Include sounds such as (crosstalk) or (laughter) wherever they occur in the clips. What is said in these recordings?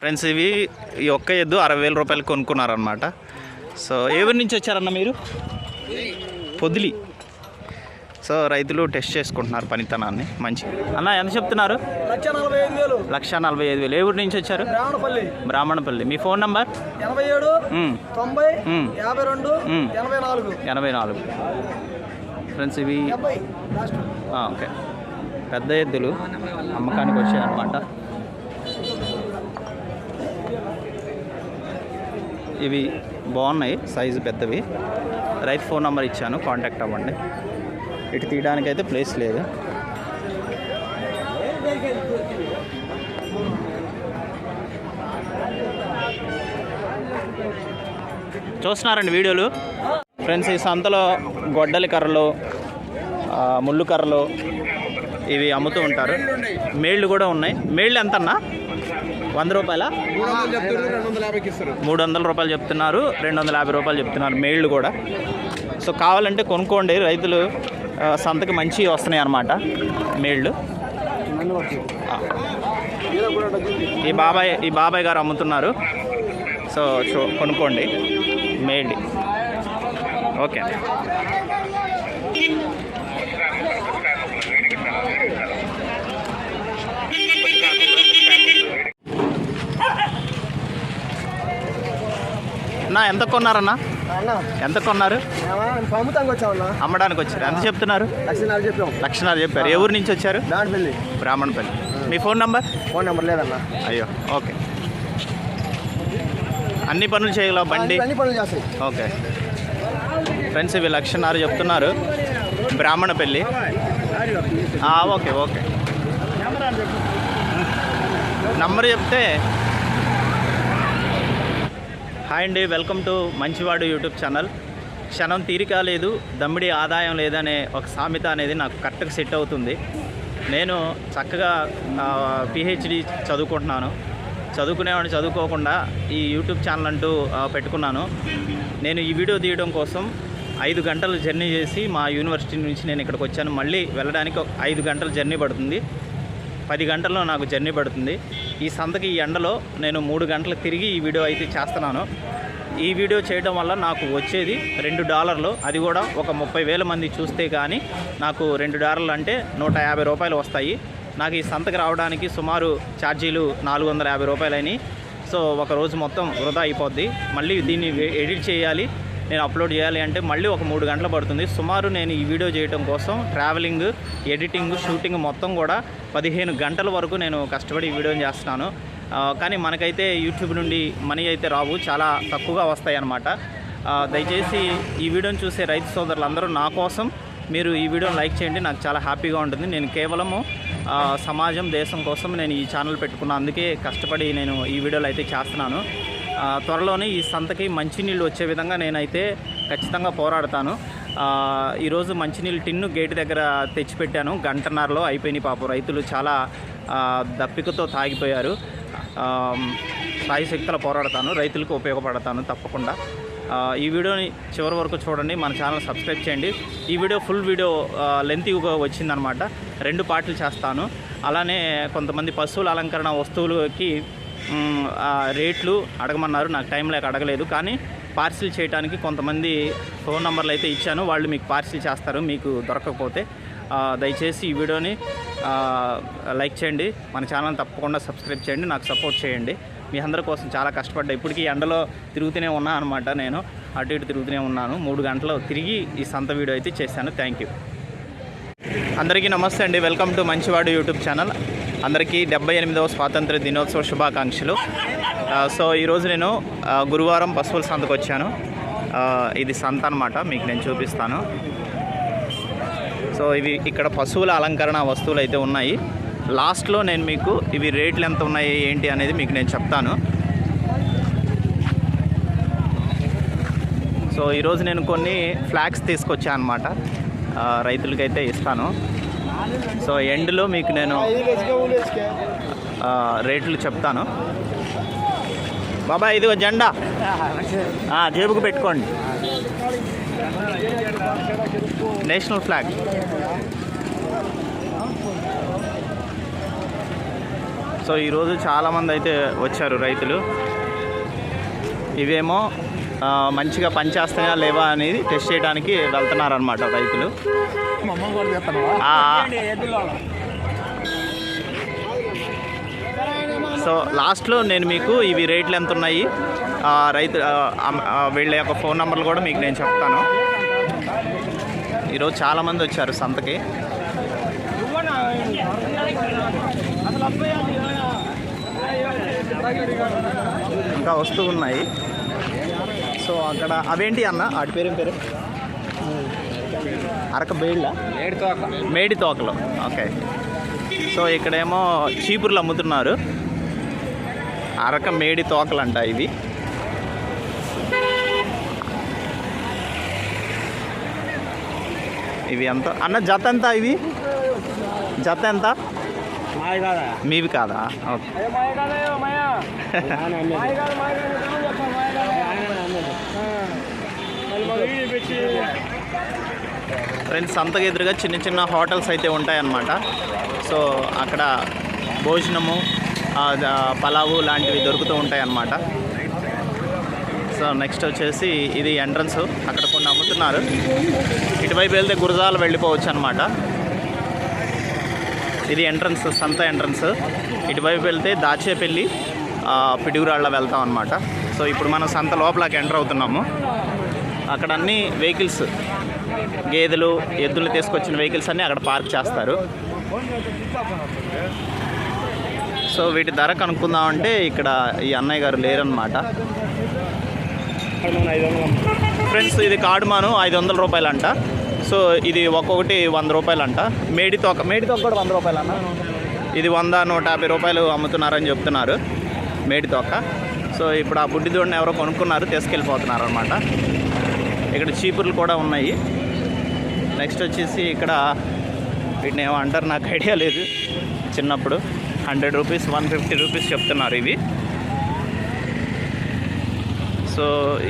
Friends ఇవి ఈ ఒక్క ఎద్దు అరవై వేల రూపాయలు కొనుక్కున్నారనమాట సో ఏ ఊరి నుంచి వచ్చారన్న మీరు? పొదిలి. సో రైతులు టెస్ట్ చేసుకుంటున్నారు పనితనాన్ని. మంచి. అన్న ఎంత చెప్తున్నారు? లక్ష నలభై ఐదు వేలు. ఏ ఊరి నుంచి వచ్చారు? బ్రాహ్మణపల్లి. మీ ఫోన్ నంబర్? ఎనభై ఏడు. తొంభై. యాభై రెండు. ఎనభై నాలుగు. ఎనభై నాలుగు. ఫ్రెండ్స్ ఇవి ఓకే. పెద్ద ఎద్దులు అమ్మకానికి వచ్చాయన్నమాట. ఇవి బాగున్నాయి సైజు పెద్దవి. రైట్ ఫోన్ నెంబర్ ఇచ్చాను కాంటాక్ట్ అవ్వండి. ఇటు తీయడానికి అయితే ప్లేస్ లేదు. చూస్తున్నారండి వీడియోలు? ఫ్రెండ్స్ ఈ సంతలో గొడ్డలి కర్రలు ముళ్ళు కర్రలు ఇవి అమ్ముతూ ఉంటారు. మేళ్ళు కూడా ఉన్నాయి. మేళ్ళు ఎంత అన్నా వంద రూపాయల? మూడు వందల రూపాయలు చెప్తున్నారు రెండు వందల యాభై రూపాయలు చెప్తున్నారు మేళ్ళు కూడా. సో కావాలంటే కొనుక్కోండి రైతులు సంతకి మంచి వస్తున్నాయి అన్నమాట మేళ్ళు ఈ బాబాయ్ ఈ బాబాయ్ గారు అమ్ముతున్నారు. సో చూ కొనుక్కోండి మేళ్ళు ఓకే. నా ఎంత కొన్నారన్నా? అన్న. ఎంత కొన్నారు? అమ్మడానికి వచ్చారు. ఎంత చెప్తున్నారు? లక్షణాలు చెప్పాం. లక్షణాలు చెప్పారు. ఏ ఊరు నుంచి వచ్చారు? బ్రాహ్మణపల్లి. మీ ఫోన్ నంబర్? ఫోన్ నెంబర్ లేదన్నా. అయ్యో ఓకే. అన్ని పనులు చేయగలవు బండి? అన్ని ఓకే. ఫ్రెండ్స్ ఇవి లక్షన్నర చెప్తున్నారు. బ్రాహ్మణపల్లి. Okay okay. నంబర్ చెప్తే హాయ్ అండి welcome to Manchivadu YouTube channel. క్షణం తీరిక లేదు దమ్మిడి ఆదాయం లేదనే ఒక సామెత అనేది నాకు కరెక్ట్గా సెట్ అవుతుంది. నేను చక్కగా పిహెచ్డి చదువుకుంటున్నాను. చదువుకునేవాడిని చదువుకోకుండా ఈ యూట్యూబ్ ఛానల్ అంటూ పెట్టుకున్నాను. నేను ఈ వీడియో తీయడం కోసం ఐదు గంటలు జర్నీ చేసి మా యూనివర్సిటీ నుంచి నేను ఇక్కడికి వచ్చాను. మళ్ళీ వెళ్ళడానికి ఐదు గంటల జర్నీ పడుతుంది. పది గంటల్లో నాకు జర్నీ పడుతుంది. ఈ సంతకి ఈ ఎండలో నేను మూడు గంటలు తిరిగి ఈ వీడియో అయితే చేస్తున్నాను. ఈ వీడియో చేయడం వల్ల నాకు వచ్చేది రెండు డాలర్లు. అది కూడా ఒక ముప్పై వేల మంది చూస్తే కానీ నాకు రెండు డాలర్లు అంటే నూట యాభై రూపాయలు వస్తాయి. నాకు ఈ సంతకి రావడానికి సుమారు ఛార్జీలు నాలుగు వందల యాభై రూపాయలని సో ఒక రోజు మొత్తం వృధా అయిపోద్ది. మళ్ళీ దీన్ని ఎడిట్ చేయాలి. నేను అప్లోడ్ చేయాలి అంటే మళ్ళీ ఒక మూడు గంటలు పడుతుంది. సుమారు నేను ఈ వీడియో చేయడం కోసం ట్రావెలింగ్ ఎడిటింగ్ షూటింగ్ మొత్తం కూడా పదిహేను గంటల వరకు నేను కష్టపడి ఈ వీడియోని చేస్తున్నాను. కానీ మనకైతే యూట్యూబ్ నుండి మనీ అయితే రావు. చాలా తక్కువగా వస్తాయి అన్నమాట. దయచేసి ఈ వీడియోని చూసే రైతు సోదరులందరూ నా కోసం మీరు ఈ వీడియోని లైక్ చేయండి. నాకు చాలా హ్యాపీగా ఉంటుంది. నేను కేవలము సమాజం దేశం కోసం నేను ఈ ఛానల్ పెట్టుకున్నా అందుకే కష్టపడి నేను ఈ వీడియోలు అయితే చేస్తున్నాను. త్వరలోనే ఈ సంతకి మంచినీళ్ళు వచ్చే విధంగా నేనైతే ఖచ్చితంగా పోరాడతాను. ఈరోజు మంచినీళ్ళు టిన్ను గేట్ దగ్గర తెచ్చిపెట్టాను. గంటన్నరలో అయిపోయినాయి పాపం. రైతులు చాలా దప్పికతో తాగిపోయారు. ఆ, సాయి శక్తుల పోరాడతాను. రైతులకు ఉపయోగపడతాను తప్పకుండా. ఈ వీడియోని చివరి వరకు చూడండి. మన ఛానల్ సబ్స్క్రైబ్ చేయండి. ఈ వీడియో ఫుల్ వీడియో లెంతీగా వచ్చిందనమాట రెండు పార్ట్లు చేస్తాను. అలానే కొంతమంది పశువుల అలంకరణ వస్తువులకి రేట్లు అడగమన్నారు. నాకు టైం లేక అడగలేదు. కానీ పార్సిల్ చేయడానికి కొంతమంది ఫోన్ నెంబర్లు అయితే ఇచ్చాను. వాళ్ళు మీకు పార్సిల్ చేస్తారు. మీకు దొరకకపోతే దయచేసి ఈ వీడియోని లైక్ చేయండి. మన ఛానల్ తప్పకుండా సబ్స్క్రైబ్ చేయండి. నాకు సపోర్ట్ చేయండి. మీ అందరి కోసం చాలా కష్టపడ్డా. ఇప్పటికీ ఎండలో తిరుగుతూనే ఉన్నా అనమాట నేను. అటు ఇటు తిరుగుతూనే ఉన్నాను. మూడు గంటలు తిరిగి ఈ సంత వీడియో అయితే చేశాను. Thank you. అందరికీ నమస్తే అండి. Welcome to Manchivadu YouTube channel. అందరికీ డెబ్బై ఎనిమిదవ స్వాతంత్ర దినోత్సవ శుభాకాంక్షలు. సో ఈరోజు నేను గురువారం పశువుల సంతకు వచ్చాను. ఇది సంత అనమాట మీకు నేను చూపిస్తాను. సో ఇవి ఇక్కడ పశువుల అలంకరణ వస్తువులు అయితే ఉన్నాయి. లాస్ట్లో నేను మీకు ఇవి రేట్లు ఎంత ఉన్నాయి ఏంటి అనేది మీకు నేను చెప్తాను. సో ఈరోజు నేను కొన్ని ఫ్లాగ్స్ తీసుకొచ్చాను అనమాట రైతులకైతే ఇస్తాను. సో ఎండ్లో మీకు నేను రేట్లు చెప్తాను. బాబా ఇదిగో జెండా. జేబుకు పెట్టుకోండి. National flag. సో ఈరోజు చాలామంది అయితే వచ్చారు రైతులు. ఇవేమో మంచిగా పనిచేస్తాయా లేవా అనేది టెస్ట్ చేయడానికి వెళ్తున్నారనమాట రైతులు. సో లాస్ట్లో నేను మీకు ఇవి రేట్లు ఎంత ఉన్నాయి? రైతు వీళ్ళ యొక్క ఫోన్ నెంబర్లు కూడా మీకు నేను చెప్తాను. ఈరోజు చాలామంది వచ్చారు సంతకి. ఇంకా వస్తూ ఉన్నాయి. సో అక్కడ అవేంటి అన్న? వాటి పేరు పేరు? అరక బేళ్ళ? మేడి తోకలు. ఓకే. సో ఇక్కడేమో చీపుర్లు అమ్ముతున్నారు. అరక మేడి తోకలు అంట ఇవి. ఇవి ఎంత? అన్న జత ఎంత ఇవి? జత ఎంత? మీవి కాదా? ఓకే. (laughs) ఫ్రెండ్స్ సంతకు ఎదురుగా చిన్న చిన్న హోటల్స్ అయితే ఉంటాయన్నమాట. సో అక్కడ భోజనము పలావు లాంటివి దొరుకుతూ ఉంటాయన్నమాట. సో నెక్స్ట్ వచ్చేసి ఇది ఎంట్రన్స్ అక్కడ కొన్ని అమ్ముతున్నారు. ఇటువైపు వెళ్తే గురజాల వెళ్ళిపోవచ్చు అనమాట ఇది ఎంట్రన్స్ సంత ఎంట్రన్స్ ఇటువైపు వెళ్తే దాచేపల్లి పిడుగురాళ్ళ వెళ్తాం అనమాట సో ఇప్పుడు మనం సంత లోపలకి ఎంటర్ అవుతున్నాము. అక్కడ అన్ని వెహికల్స్ గేదెలు ఎద్దులు తీసుకొచ్చిన వెహికల్స్ అన్నీ అక్కడ పార్క్ చేస్తారు. సో వీటి ధర కనుక్కుందామంటే ఇక్కడ ఈ అన్నయ్య గారు లేరనమాట ఫ్రెండ్స్ ఇది కాడుమాను ఐదు వందల రూపాయలు అంట సో ఇది ఒక్కొక్కటి వంద రూపాయలు అంట మేడితోక మేడితో కూడా వంద రూపాయలు అన్న ఇది వంద నూట యాభై రూపాయలు అమ్ముతున్నారని చెప్తున్నారు మేడితోక సో ఇప్పుడు ఆ బుడ్డి దూడని ఎవరో కొనుక్కున్నారు తీసుకెళ్ళిపోతున్నారు అనమాట ఇక్కడ చీపుర్లు కూడా ఉన్నాయి. నెక్స్ట్ వచ్చేసి ఇక్కడ వీటిని ఏమో అంటారు నాకు ఐడియా లేదు. చిన్నప్పుడు hundred rupees one fifty rupees చెప్తున్నారు ఇవి. సో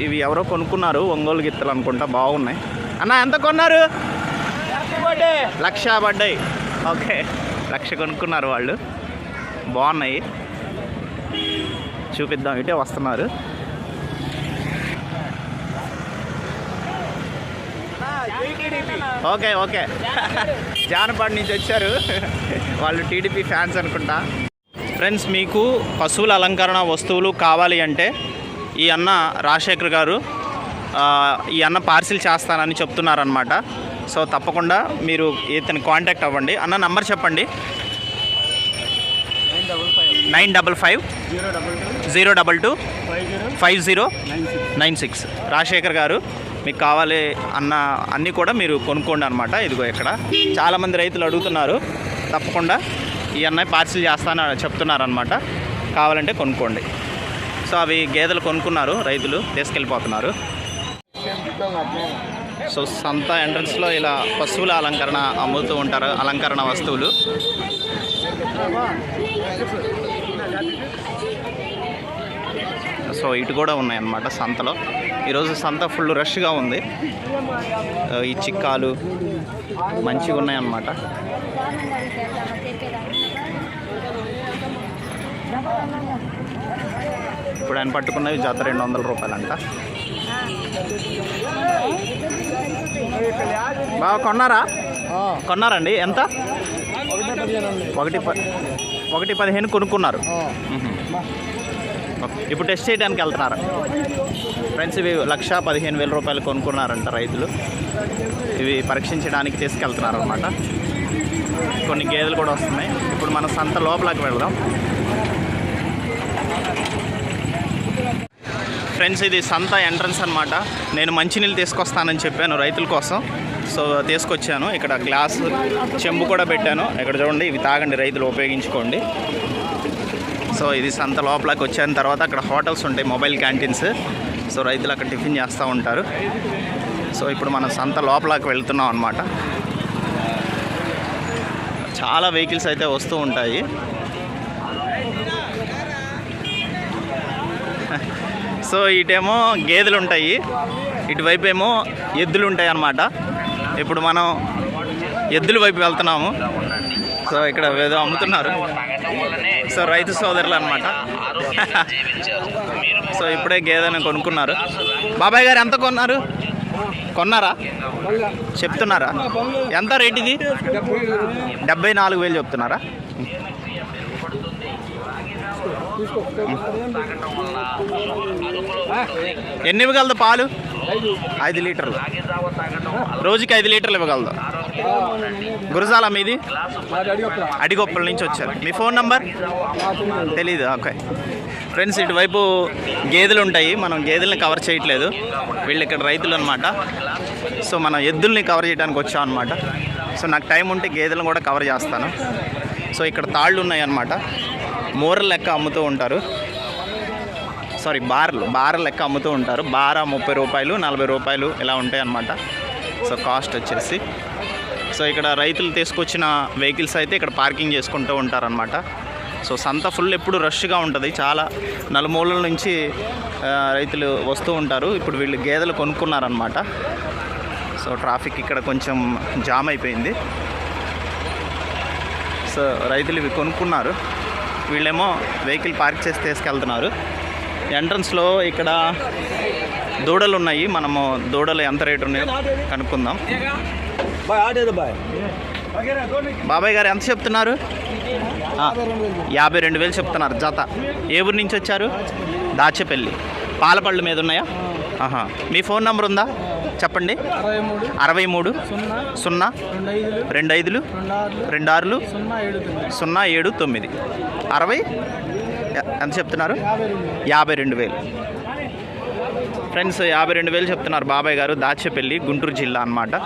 ఇవి ఎవరో కొనుక్కున్నారు ఒంగోలు గిత్తలు అనుకుంటా బాగున్నాయి. అన్న ఎంత కొన్నారు? లక్ష పడ్డాయి. ఓకే. లక్ష కొనుక్కున్నారు వాళ్ళు. బాగున్నాయి. చూపిద్దాం ఇటే వస్తున్నారు. Okay okay. జానపాడు నుంచి వచ్చారు. వాళ్ళు టీడీపీ ఫ్యాన్స్ అనుకుంటా. ఫ్రెండ్స్ మీకు పశువుల అలంకరణ వస్తువులు కావాలి అంటే ఈ అన్న రాజశేఖర్ గారు ఈ అన్న పార్సిల్ చేస్తానని చెప్తున్నారనమాట సో తప్పకుండా మీరు ఇతని కాంటాక్ట్ అవ్వండి. అన్న నంబర్ చెప్పండి. Nine double five zero double two five zero nine six. Rajasekhar garu మీకు కావాలి అన్న అన్నీ కూడా మీరు కొనుక్కోండి అనమాట ఇదిగో ఇక్కడ. చాలామంది రైతులు అడుగుతున్నారు. తప్పకుండా ఈ అన్నయ్య పార్సిల్ చేస్తానని చెప్తున్నారనమాట కావాలంటే కొనుక్కోండి. సో అవి గేదెలు కొనుక్కున్నారు రైతులు. తీసుకెళ్ళిపోతున్నారు. సో సంత ఎంట్రన్స్లో ఇలా పశువుల అలంకరణ అమ్ముతూ ఉంటారు. అలంకరణ వస్తువులు. సో ఇటు కూడా ఉన్నాయన్నమాట సంతలో. ఈరోజు సంత ఫుల్ రష్గా ఉంది. ఈ చిక్కాలు మంచిగా ఉన్నాయన్నమాట. ఇప్పుడు ఆయన పట్టుకున్నవి జత రెండు వందల రూపాయలంట. బాగా కొన్నారా? కొన్నారండి? ఎంత? ఒకటి ఒకటి పదిహేను కొనుక్కున్నారు. ఇప్పుడు టెస్ట్ చేయడానికి వెళ్తున్నారు? ఫ్రెండ్స్ ఇవి లక్ష పదిహేను వేల రూపాయలు కొనుక్కున్నారంట రైతులు. ఇవి పరీక్షించడానికి తీసుకెళ్తున్నారు అనమాట కొన్ని గేదెలు కూడా వస్తున్నాయి. ఇప్పుడు మన సంత లోపలికి వెళ్దాం. ఫ్రెండ్స్ ఇది సంత ఎంట్రన్స్ అనమాట నేను మంచినీళ్ళు తీసుకొస్తానని చెప్పాను రైతుల కోసం. సో తీసుకొచ్చాను. ఇక్కడ గ్లాస్ చెంబు కూడా పెట్టాను. ఇక్కడ చూడండి ఇవి తాగండి రైతులు ఉపయోగించుకోండి. సో ఇది సంత లోపలికి వచ్చిన. తర్వాత అక్కడ హోటల్స్ ఉంటాయి మొబైల్ క్యాంటీన్స్. సో రైతులు అక్కడ టిఫిన్ చేస్తూ ఉంటారు. సో ఇప్పుడు మనం సంత లోపలికి వెళ్తున్నాం అనమాట చాలా వెహికల్స్ అయితే వస్తూ ఉంటాయి. సో ఇటేమో గేదెలు ఉంటాయి. ఇటువైపు ఏమో ఎద్దులు ఉంటాయి అన్నమాట. ఇప్పుడు మనం ఎద్దుల వైపు వెళ్తున్నాము. సో ఇక్కడ ఏదో అమ్ముతున్నారు. సో రైతు సోదరులు అనమాట సో ఇప్పుడే గేదెను కొనుక్కున్నారు. బాబాయ్ గారు ఎంత కొన్నారు? కొన్నారా? చెప్తున్నారా? ఎంత రేట్ ఇది? డెబ్బై నాలుగు వేలు చెప్తున్నారా? ఎన్ని ఇవ్వగలదు పాలు? ఐదు లీటర్లు. రోజుకి ఐదు లీటర్లు ఇవ్వగలదు. గురజాల మీది? అడిగొప్పల నుంచి వచ్చారు. మీ ఫోన్ నంబర్? తెలీదు ఓకే. ఫ్రెండ్స్ ఇటువైపు గేదెలు ఉంటాయి. మనం గేదెలను కవర్ చేయట్లేదు. వీళ్ళు ఇక్కడ రైతులు అనమాట సో మనం ఎద్దుల్ని కవర్ చేయడానికి వచ్చాం అనమాట సో నాకు టైం ఉంటే గేదెలను కూడా కవర్ చేస్తాను. సో ఇక్కడ తాళ్ళు ఉన్నాయన్నమాట అనమాట లెక్క అమ్ముతూ ఉంటారు. సారీ బార్లు. బార్ లెక్క అమ్ముతూ ఉంటారు. బార ముప్పై రూపాయలు నలభై రూపాయలు ఇలా ఉంటాయి అన్నమాట. సో కాస్ట్ వచ్చేసి. సో ఇక్కడ రైతులు తీసుకొచ్చిన వెహికల్స్ అయితే ఇక్కడ పార్కింగ్ చేసుకుంటూ ఉంటారనమాట సో సంత ఫుల్ ఎప్పుడు రష్గా ఉంటుంది. చాలా నలుమూలల నుంచి రైతులు వస్తూ ఉంటారు. ఇప్పుడు వీళ్ళు గేదెలు కొనుక్కున్నారనమాట సో ట్రాఫిక్ ఇక్కడ కొంచెం జామ్ అయిపోయింది. సో రైతులు ఇవి కొనుక్కున్నారు. వీళ్ళేమో వెహికల్ పార్క్ చేసి తీసుకెళ్తున్నారు. ఎంట్రన్స్లో ఇక్కడ దూడలు ఉన్నాయి మనము దూడలు ఎంత రేటు ఉన్నాయో కనుక్కుందాం. బాబాయ్ గారు ఎంత చెప్తున్నారు? యాభై రెండు వేలు చెప్తున్నారు. జత. ఏ ఊరు నుంచి వచ్చారు? దాచేపల్లి. పాలపళ్ళు మీద ఉన్నాయా? ఆహా. మీ ఫోన్ నంబర్ ఉందా? చెప్పండి. అరవై మూడు సున్నా రెండు ఐదులు రెండు ఆరులు సున్నా ఏడు తొమ్మిది. అరవై? ఎంత చెప్తున్నారు? యాభై రెండు వేలు. ఫ్రెండ్స్ యాభై రెండు వేలు చెప్తున్నారు బాబాయ్ గారు దాచేపల్లి గుంటూరు జిల్లా అన్నమాట.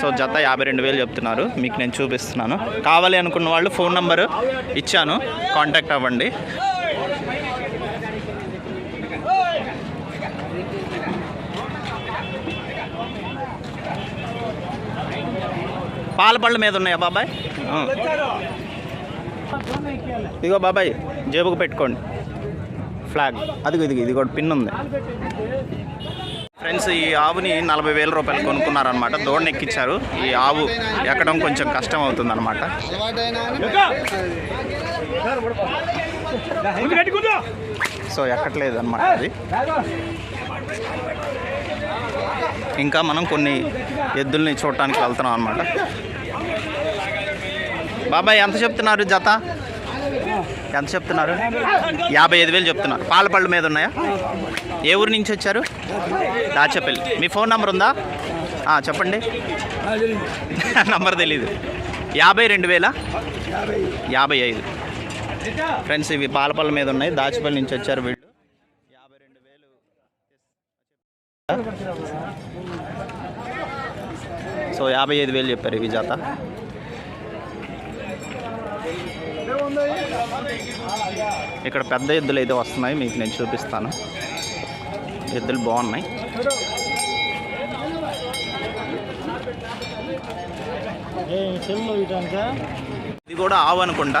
సో జత యాభై రెండు వేలు చెప్తున్నారు. మీకు నేను చూపిస్తున్నాను. కావాలి అనుకున్న వాళ్ళు ఫోన్ నంబరు ఇచ్చాను. కాంటాక్ట్ అవ్వండి. పాల పళ్ళ మీద ఉన్నాయా బాబాయ్? ఇదిగో బాబాయ్ జేబుకు పెట్టుకోండి. ఫ్లాగ్. అదిగో ఇదిగో ఇది కూడా పిన్ ఉంది. ఫ్రెండ్స్ ఈ ఆవుని నలభై వేల రూపాయలు కొనుక్కున్నారనమాట దూడని ఎక్కించారు ఈ ఆవు ఎక్కడం కొంచెం కష్టం అవుతుంది అనమాట సో ఎక్కట్లేదు అనమాట అది. ఇంకా మనం కొన్ని ఎద్దుల్ని చూడటానికి వెళ్తున్నాం అనమాట బాబాయ్ ఎంత చెప్తున్నారు జత? ఎంత చెప్తున్నారు? యాభై ఐదు వేలు చెప్తున్నారు. పాలపళ్ళు మీద ఉన్నాయా? ఏ ఊరు నుంచి వచ్చారు? దాచపల్లి. మీ ఫోన్ నంబర్ ఉందా? చెప్పండి. నంబర్ తెలీదు. యాభై రెండు వేల? యాభై ఐదు. ఫ్రెండ్స్ ఇవి పాలపల్ల మీద ఉన్నాయి. దాచిపల్లి నుంచి వచ్చారు వీళ్ళు. యాభై రెండు వేలు. సో యాభై ఐదు వేలు చెప్పారు ఇవి జాత. ఇక్కడ పెద్ద ఎద్దులు అయితే వస్తున్నాయి మీకు నేను చూపిస్తాను. ఎద్దులు బాగున్నాయి. ఇది కూడా ఆవు అనుకుంటా.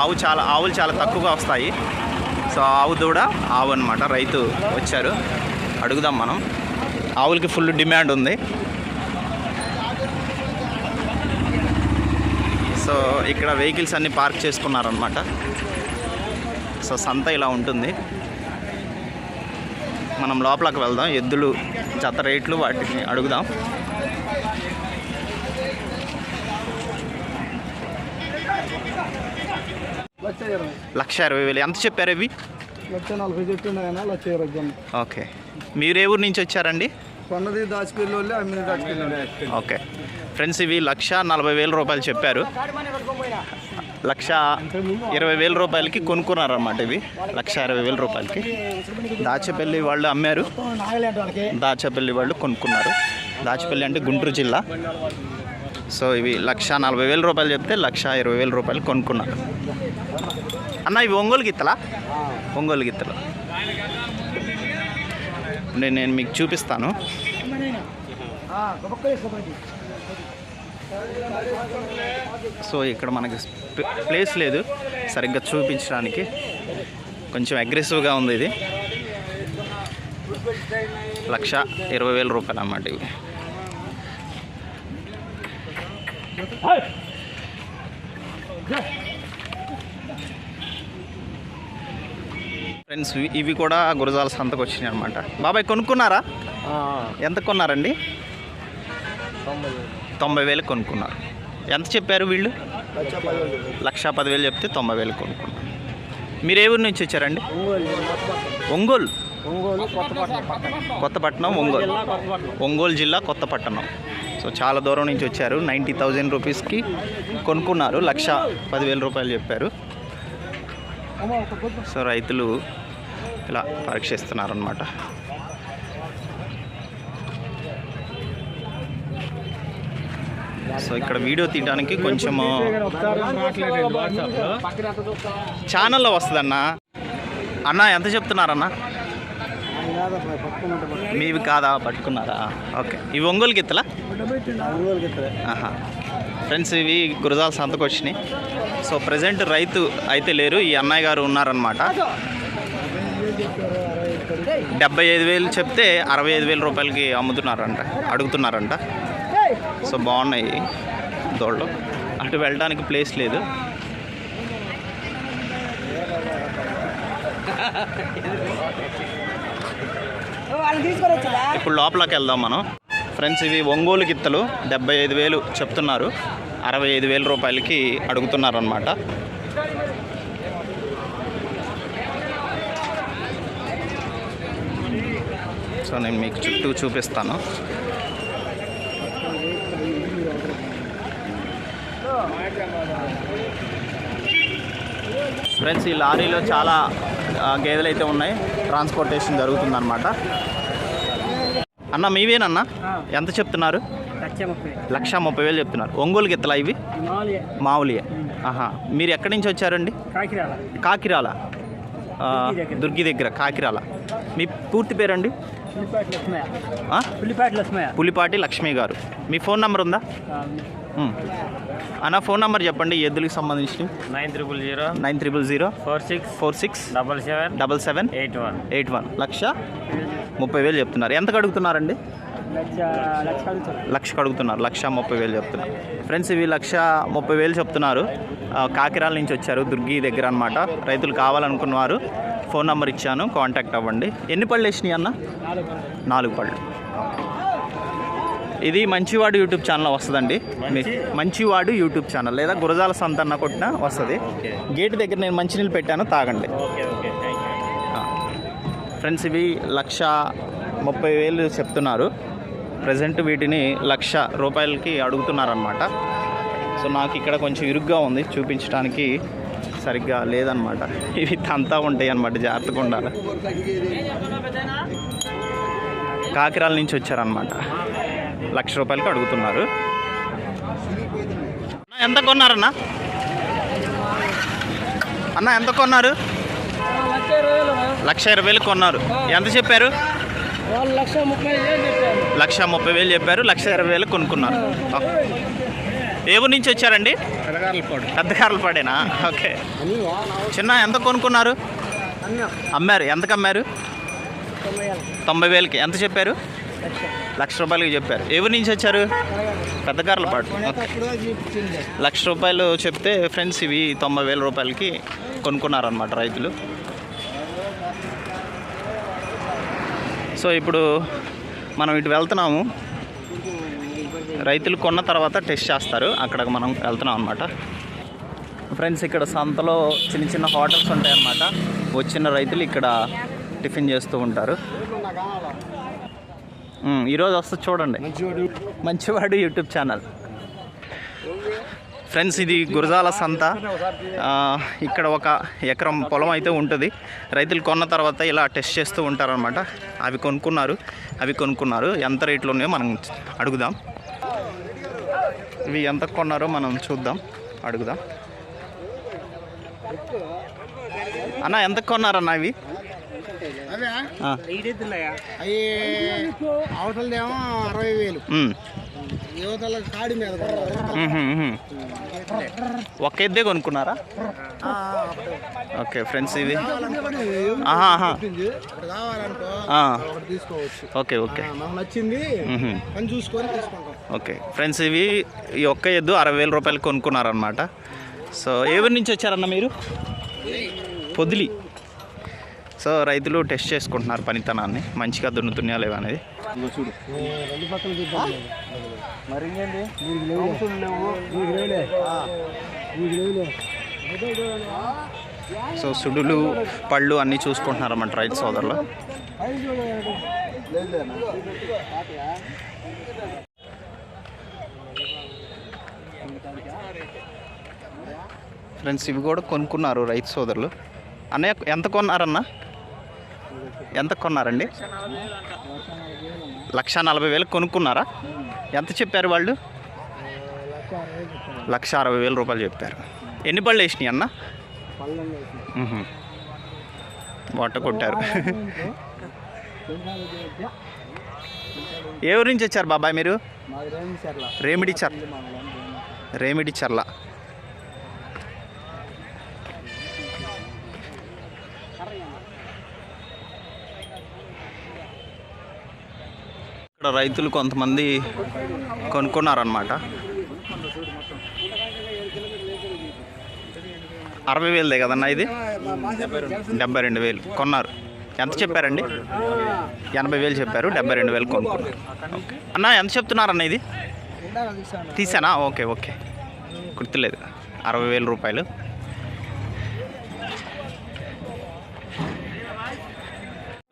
ఆవు చాలా ఆవులు చాలా తక్కువగా వస్తాయి. సో ఆవు దూడ ఆవు అనమాట రైతు వచ్చారు. అడుగుదాం మనం. ఆవులకి ఫుల్ డిమాండ్ ఉంది. సో ఇక్కడ వెహికల్స్ అన్ని పార్క్ చేసుకున్నారనమాట సో సంత ఇలా ఉంటుంది. మనం లోపలికి వెళ్దాం. ఎద్దులు జత రేట్లు వాటిని అడుగుదాం. లక్ష ఇరవై వేలు. ఎంత చెప్పారు ఇవి? లక్ష నలభై చెట్టు ఉన్నాయన్నా లక్ష ఇరవై జొన్న ఓకే. మీరు ఏ ఊరు నుంచి వచ్చారండి? అమ్మిన దాచిపిల్లి ఓకే. ఫ్రెండ్స్ ఇవి లక్ష నలభై వేల రూపాయలు చెప్పారు. లక్ష ఇరవై వేల రూపాయలకి కొనుక్కున్నారన్నమాట ఇవి. లక్ష ఇరవై వేల రూపాయలకి. దాచపల్లి వాళ్ళు అమ్మారు. దాచపల్లి వాళ్ళు కొనుక్కున్నారు. దాచపల్లి అంటే గుంటూరు జిల్లా. సో ఇవి లక్ష నలభై వేల రూపాయలు చెప్తే లక్ష ఇరవై వేల రూపాయలు కొనుక్కున్నారు. అన్న ఇవి ఒంగోలు గిత్తలా? ఒంగోలు గిత్తలు. నేను నేను మీకు చూపిస్తాను. సో ఇక్కడ మనకి ప్లేస్ లేదు. సరిగ్గా చూపించడానికి కొంచెం అగ్రెసివ్గా ఉంది ఇది. లక్ష ఇరవై వేల రూపాయలు అన్నమాట ఇవి. ఫ్రెండ్స్ ఇవి- ఇవి కూడా గురజాల సంతకు వచ్చినాయి అనమాట బాబాయ్ కొనుక్కున్నారా? ఎంత కొన్నారండి? తొంభై వేలు కొనుక్కున్నారు. ఎంత చెప్పారు వీళ్ళు? లక్ష పదివేలు చెప్తే తొంభై వేలు కొనుక్కున్నారు. మీరు ఏ ఊరు నుంచి వచ్చారండి? ఒంగోలు. ఒంగోలు కొత్తపట్నం కొత్తపట్నం ఒంగోలు. ఒంగోలు జిల్లా కొత్తపట్నం. సో చాలా దూరం నుంచి వచ్చారు. నైంటీ థౌజండ్ రూపీస్కి కొనుక్కున్నారు. లక్ష పదివేల రూపాయలు చెప్పారు. సో రైతులు ఇలా పరీక్షిస్తున్నారనమాట సో ఇక్కడ వీడియో తీయడానికి కొంచెము ఛానల్లో వస్తుందన్న. అన్న ఎంత చెప్తున్నారన్న? మీవి కాదా? పట్టుకున్నారా? ఓకే. ఇవి ఒంగోలు గిత్తలా? ఆహా. ఫ్రెండ్స్ ఇవి గురజాల సంతకు వచ్చినాయి. సో ప్రజెంట్ రైతు అయితే లేరు ఈ అన్నయ్య గారు ఉన్నారనమాట డెబ్బై ఐదు వేలు చెప్తే అరవై ఐదు వేల రూపాయలకి అమ్ముతున్నారంట అడుగుతున్నారంట. సో బాగున్నాయి దోళ్ళు. అటు వెళ్ళడానికి ప్లేస్ లేదు. ఇప్పుడు లోపలికి వెళ్దాం మనం. ఫ్రెండ్స్ ఇవి ఒంగోలు గిత్తలు. డెబ్బై ఐదు వేలు చెప్తున్నారు. అరవై ఐదు వేల రూపాయలకి అడుగుతున్నారు అనమాట సో నేను మీకు చుట్టూ చూపిస్తాను. ఫ్రెండ్స్ ఈ లారీలో చాలా గేదెలు అయితే ఉన్నాయి. ట్రాన్స్పోర్టేషన్ జరుగుతుందన్నమాట. అన్న మీవేనన్నా? ఎంత చెప్తున్నారు? లక్ష ముప్పై. వేలు చెప్తున్నారు. ఒంగోలు గిత్తలా ఇవి? మామూలుగా ఆహా. మీరు ఎక్కడి నుంచి వచ్చారండి? కాకిరాల. దుర్గి దగ్గర. కాకిరాల. మీ పూర్తి పేరండి? ఆ? పులిపాటి లక్ష్మి గారు. మీ ఫోన్ నెంబర్ ఉందా. అన్న ఫోన్ నెంబర్ చెప్పండి ఎద్దులకు సంబంధించి nine triple zero. Nine triple zero. Four six. Four six. Double seven. Double seven. Eight one. Eight one. లక్ష ముప్పై వేలు చెప్తున్నారు. ఎంతకు అడుగుతున్నారండి? లక్షకు అడుగుతున్నారు. లక్ష ముప్పై వేలు చెప్తున్నారు. ఫ్రెండ్స్ ఇవి లక్ష ముప్పై వేలు చెప్తున్నారు. కాకిరాల నుంచి వచ్చారు దుర్గి దగ్గర అనమాట రైతులు కావాలనుకున్నవారు ఫోన్ నెంబర్ ఇచ్చాను కాంటాక్ట్ అవ్వండి. ఎన్ని పళ్ళు వేసినాయి అన్న? నాలుగు పళ్ళు. ఇది మంచివాడు యూట్యూబ్ ఛానల్ వస్తుందండి. మీ- మంచివాడు యూట్యూబ్ ఛానల్ లేదా గురజాల సంత అన్న కొట్టినా వస్తుంది. గేట్ దగ్గర నేను మంచినీళ్ళు పెట్టాను తాగండి. ఫ్రెండ్స్ ఇవి లక్ష ముప్పై వేలు చెప్తున్నారు. ప్రజెంట్ వీటిని లక్ష రూపాయలకి అడుగుతున్నారనమాట సో నాకు ఇక్కడ కొంచెం ఇరుగ్గా ఉంది. చూపించడానికి సరిగ్గా లేదనమాట ఇవి తంతా ఉంటాయి అనమాట జాగ్రత్తగా ఉండాలి. కాకిరాల నుంచి వచ్చారనమాట లక్ష రూపాయలకి అడుగుతున్నారు. అన్న, ఎంత కొన్నారన్నా? అన్న ఎంత కొన్నారు? లక్ష ఇరవై వేలు కొన్నారు. ఎంత చెప్పారు? లక్ష ముప్పై వేలు చెప్పారు లక్ష ముప్పై వేలు చెప్పారు లక్ష ఇరవై వేలు కొనుక్కున్నారు. ఏ ఊరు నుంచి వచ్చారండి? పెద్దకారలపాడేనా ఓకే. చిన్న ఎంత కొనుక్కున్నారు? అమ్మారు. ఎంతకు అమ్మారు తొంభై వేలకి. ఎంత చెప్పారు? లక్ష రూపాయలకి చెప్పారు. ఎవరి నుంచి వచ్చారు? పెద్దకారలపాడు ఓకే. లక్ష రూపాయలు చెప్తే ఫ్రెండ్స్ ఇవి తొంభై వేల రూపాయలకి కొనుక్కున్నారనమాట రైతులు. సో ఇప్పుడు మనం ఇటు వెళ్తున్నాము. రైతులు కొన్న తర్వాత టెస్ట్ చేస్తారు. అక్కడికి మనం వెళ్తున్నాం అనమాట ఫ్రెండ్స్ ఇక్కడ సంతలో చిన్న చిన్న హోటల్స్ ఉంటాయన్నమాట. వచ్చిన రైతులు ఇక్కడ టిఫిన్ చేస్తూ ఉంటారు. ఈరోజు వస్తుంది చూడండి. మంచివాడు యూట్యూబ్ ఛానల్. ఫ్రెండ్స్ ఇది గురజాల సంత. ఇక్కడ ఒక ఎకరం పొలం అయితే ఉంటుంది. రైతులు కొన్న తర్వాత ఇలా టెస్ట్ చేస్తూ ఉంటారనమాట అవి కొనుక్కున్నారు. అవి కొనుక్కున్నారు. ఎంత రేట్లో ఉన్నాయో మనం అడుగుదాం. ఇవి ఎంత కొన్నారో మనం చూద్దాం. అడుగుదాం. అన్న ఎంత కొన్నారన్న ఇవి? అవే అవతలదేమో అరవై వేలు. యువతల కాడి మీద. ఒక్క ఎద్దే కొనుక్కున్నారా? ఓకే ఫ్రెండ్స్ తీసుకోవచ్చు. Okay okay. నచ్చింది. ఓకే ఫ్రెండ్స్ ఇవి ఈ ఒక్క ఎద్దు అరవై వేల రూపాయలు కొనుక్కున్నారనమాట సో ఏ ఊరి నుంచి వచ్చారన్న మీరు? పొదిలి. సో రైతులు టెస్ట్ చేసుకుంటున్నారు పనితనాన్ని. మంచిగా దున్నుతున్నాయా లేవా. అనేది సో సుడులు పళ్ళు అన్నీ చూసుకుంటున్నారు అన్నమాట రైతు సోదరులు. ఫ్రెండ్స్ ఇవి కూడా కొనుక్కున్నారు రైతు సోదరులు. అన్నయ్య ఎంత కొన్నారన్న? ఎంత కొన్నారండి? లక్ష నలభై వేలు కొనుక్కున్నారా? ఎంత చెప్పారు వాళ్ళు? లక్ష అరవై వేల రూపాయలు చెప్పారు. ఎన్ని పళ్ళు వేసినాయి అన్న. బొట్ట కొట్టారు. ఏ ఊరి నుంచి వచ్చారు బాబాయ్ మీరు? రేమిడి చర్ల. రేమిడి చర్ల. ఇక్కడ రైతులు కొంతమంది కొనుక్కున్నారనమాట అరవై వేలదే కదన్నా ఇది? డెబ్బై రెండు వేలు. కొన్నారు. ఎంత చెప్పారండి? ఎనభై వేలు చెప్పారు డెబ్బై రెండు వేలు కొనుక్కున్నారు. ఓకే అన్న ఎంత చెప్తున్నారన్న ఇది? తీసానా? Okay okay. గుర్తులేదు. అరవై వేల రూపాయలు.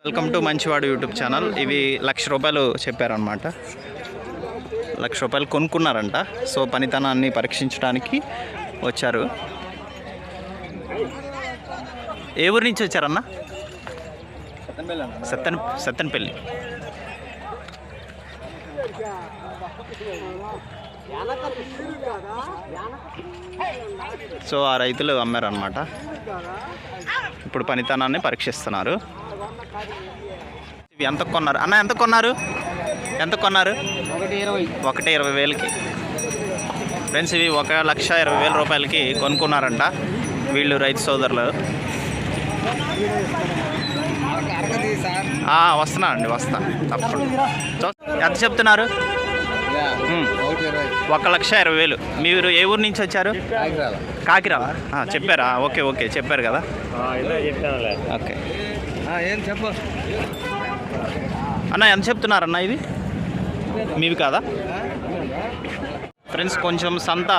Welcome to Manchivadu YouTube channel ఇవి లక్ష రూపాయలు చెప్పారనమాట లక్ష రూపాయలు కొనుక్కున్నారంట. సో పనితనాన్ని పరీక్షించడానికి వచ్చారు. ఏ ఊరి నుంచి వచ్చారన్న? సత్తన్ సత్తెనపల్లి. సో ఆ రైతులు అమ్మారనమాట ఇప్పుడు పనితనాన్ని పరీక్షిస్తున్నారు. ఇవి ఎంత కొన్నారు? అన్న ఎంత కొన్నారు? ఎంత కొన్నారు? ఒకటి ఇరవై. ఒకటి ఇరవై వేలకి. ఫ్రెండ్స్ ఇవి ఒక లక్ష ఇరవై వేల రూపాయలకి కొనుక్కున్నారంట వీళ్ళు రైతు సోదరులు. సార్ ఆ, వస్తున్నానండి వస్తా. తప్పకుండా. ఎంత చెప్తున్నారు? ఒక లక్ష ఇరవై వేలు. మీరు ఏ ఊరు నుంచి వచ్చారు? ఆ, చెప్పారా? ఓకే ఓకే చెప్పారు కదా. ఓకే. ఏం చెప్పు. అన్న ఎంత చెప్తున్నారన్న ఇది? మీవి కాదా? ఫ్రెండ్స్ కొంచెం సంత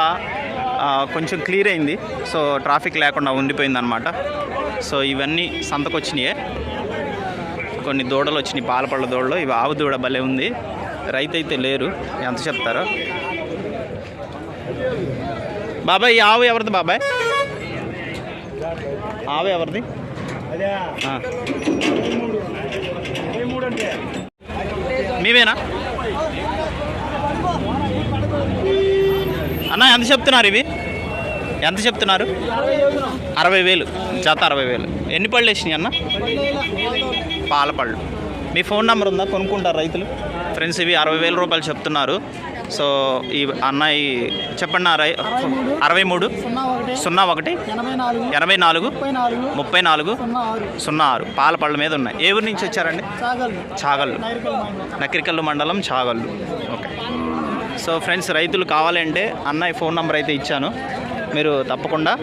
కొంచెం క్లియర్ అయింది. సో ట్రాఫిక్ లేకుండా ఉండిపోయింది అనమాట సో ఇవన్నీ సంతకు వచ్చినాయే కొన్ని దూడలు వచ్చినాయి పాలపళ్ళ దూడలు. ఇవి ఆవు దూడ భలే ఉంది. రైతు అయితే లేరు. ఎంత చెప్తారో? బాబాయ్ ఈ ఆవు ఎవరిది బాబాయ్? ఆవు ఎవరిది. మీవేనా? అన్న ఎంత చెప్తున్నారు ఇవి? ఎంత చెప్తున్నారు? అరవై వేలు. జత అరవై వేలు. ఎన్ని పళ్ళు వేసినాయి అన్న? పాల పళ్ళు. మీ ఫోన్ నెంబర్ ఉందా? కొనుక్కుంటారు రైతులు. ఫ్రెండ్స్ ఇవి అరవై వేల రూపాయలు చెప్తున్నారు. సో ఈ అన్నయ్య చెప్పండి నా అరవై మూడు సున్నా ఒకటి ఎనభై నాలుగు ముప్పై నాలుగు సున్నా ఆరు. సున్నా ఆరు పాల పళ్ళ మీద ఉన్నాయి. ఏ ఊరి నుంచి వచ్చారండి? మండలం. నకిరికల్లు మండలం చాగళ్ళు ఓకే. సో ఫ్రెండ్స్ రైతులు కావాలంటే అన్నయ్య ఫోన్ నెంబర్ అయితే ఇచ్చాను. మీరు తప్పకుండా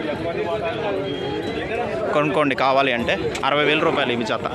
కొనుక్కోండి. కావాలి అంటే అరవై వేల రూపాయలు ఇవి చేత